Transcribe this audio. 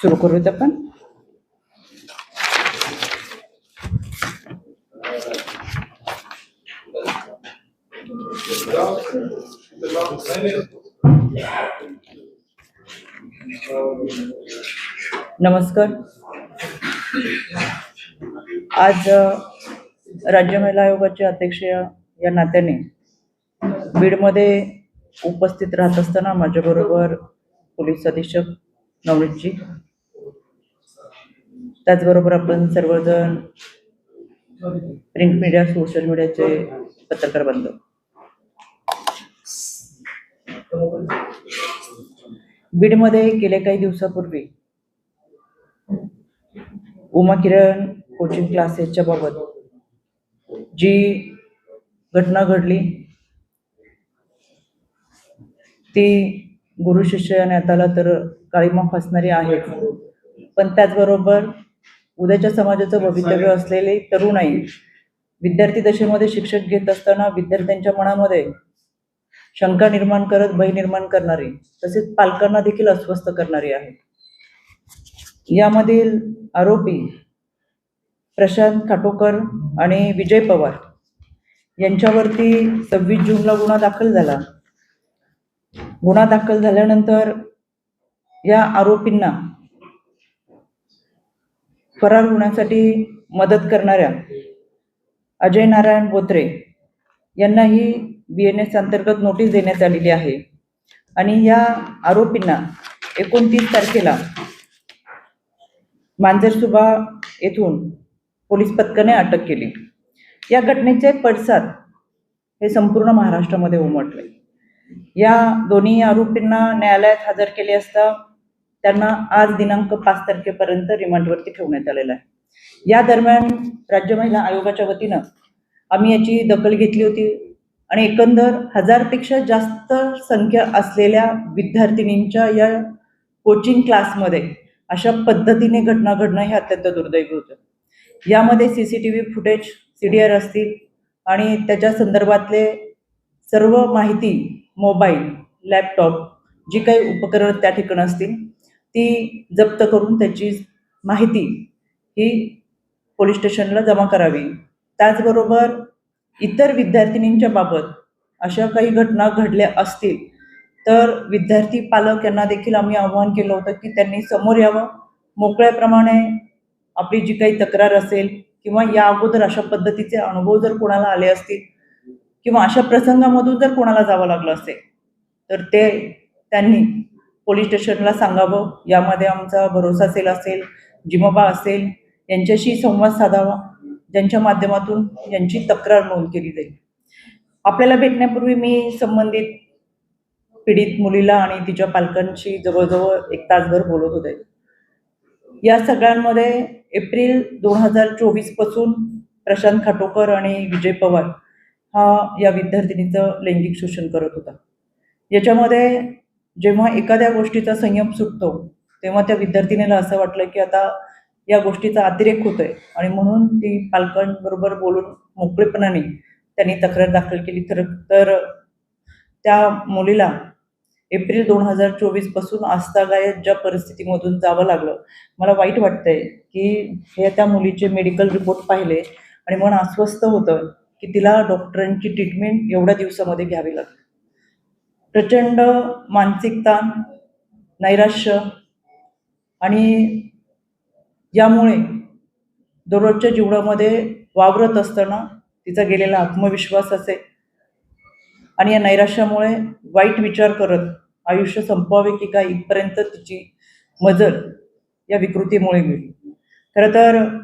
सुरू करूयात आपण? नमस्कार. आज राज्य महिला आयोगाचे अध्यक्ष या नात्याने बीडमध्ये उपस्थित राहत असताना माझ्याबरोबर पोलीस अधीक्षक नवनीतजी. त्याचबरोबर आपण सर्वजण प्रिंट मीडिया सोशल मीडियाचे पत्रकार बांधव बीडमध्ये गेल्या काही दिवसापूर्वी उमा किरण कोचिंग क्लासेसच्या बाबत जी घटना घडली ती गुरु शिष्य नेताला नात्याला तर काळीमा फसणारी आहे पण त्याचबरोबर उद्याच्या समाजाचं भवितव्य असलेले तरुणाई विद्यार्थी दशेमध्ये शिक्षक घेत असताना विद्यार्थ्यांच्या मनामध्ये शंका निर्माण करत भय निर्माण करणारी तसेच पालकांना देखील अस्वस्थ करणारी आहे यामधील आरोपी प्रशांत खाटोकर आणि विजय पवार यांच्यावरती सव्वीस जूनला गुन्हा दाखल झाला. गुन्हा दाखल झाल्यानंतर या आरोपींना फरार होण्यासाठी मदत करणाऱ्या अजय नारायण बोत्रे यांनाही बी एन एस अंतर्गत नोटीस देण्यात आलेली आहे. आणि या आरोपींना एकोणतीस तारखेला मांजरसुबा येथून पोलीस पथकाने अटक केली. या घटनेचे पडसाद हे संपूर्ण महाराष्ट्रामध्ये उमटले. या दोन्ही आरोपींना न्यायालयात हजर केले असता त्यांना आज दिनांक पाच तारखेपर्यंत रिमांडवरती ठेवण्यात आलेला आहे. या दरम्यान राज्य महिला आयोगाच्या वतीनं आम्ही याची दखल घेतली होती आणि एकंदर हजारपेक्षा जास्त संख्या असलेल्या विद्यार्थिनींच्या या कोचिंग क्लासमध्ये अशा पद्धतीने घटना घडणं हे अत्यंत दुर्दैवी होतं. यामध्ये C C T V footage C D R असतील आणि त्याच्या संदर्भातले सर्व माहिती मोबाईल लॅपटॉप जी काही उपकरणं त्या ठिकाणी असतील ती जप्त करून त्याची माहिती ही पोलीस स्टेशनला जमा करावी. त्याचबरोबर इतर विद्यार्थिनींच्या बाबत अशा काही घटना घडल्या असतील तर विद्यार्थी पालक यांना देखील आम्ही आवाहन केलं होतं की त्यांनी समोर यावं. मोकळ्याप्रमाणे आपली जी काही तक्रार असेल किंवा या अगोदर अशा पद्धतीचे अनुभव जर कोणाला आले असतील किंवा अशा प्रसंगामधून जर कोणाला जावं लागलं असेल तर ते त्यांनी पोलीस स्टेशनला सांगावं. यामध्ये आमचा भरोसा सेल असेल जिमोबा असेल यांच्याशी संवाद साधावा. ज्यांच्या माध्यमातून यांची तक्रार नोंद केली जाईल. आपल्याला भेटण्यापूर्वी मी संबंधित पीडित मुलीला आणि तिच्या पालकांशी जवळजवळ एक तासभर बोलत होते. या सगळ्यांमध्ये एप्रिल दोन हजार चोवीसपासून प्रशांत खाटोकर आणि विजय पवार हा या विद्यार्थिनीचं लैंगिक शोषण करत होता. याच्यामध्ये जेव्हा एखाद्या गोष्टीचा संयम सुटतो तेव्हा त्या विद्यार्थिनीला असं वाटलं की आता या गोष्टीचा अतिरेक होतोय आणि म्हणून ती पालकांबरोबर बोलून मोकळेपणाने त्यांनी तक्रार दाखल केली. तर तर त्या मुलीला एप्रिल दोन हजार चोवीसपासून आस्थागायत ज्या परिस्थितीमधून जावं लागलं मला वाईट वाटतंय की हे त्या मुलीचे मेडिकल रिपोर्ट पाहिले आणि मन अस्वस्थ होतं. की तिला डॉक्टरांची ट्रीटमेंट एवढ्या दिवसामध्ये घ्यावी लागते प्रचंड मानसिक ताण नैराश्य आणि यामुळे दररोजच्या जीवनामध्ये वावरत असताना तिचा गेलेला आत्मविश्वास असेल आणि या नैराश्यामुळे वाईट विचार करत आयुष्य संपवावे की काय इथपर्यंत तिची मजल या विकृतीमुळे मिळली. खरं तर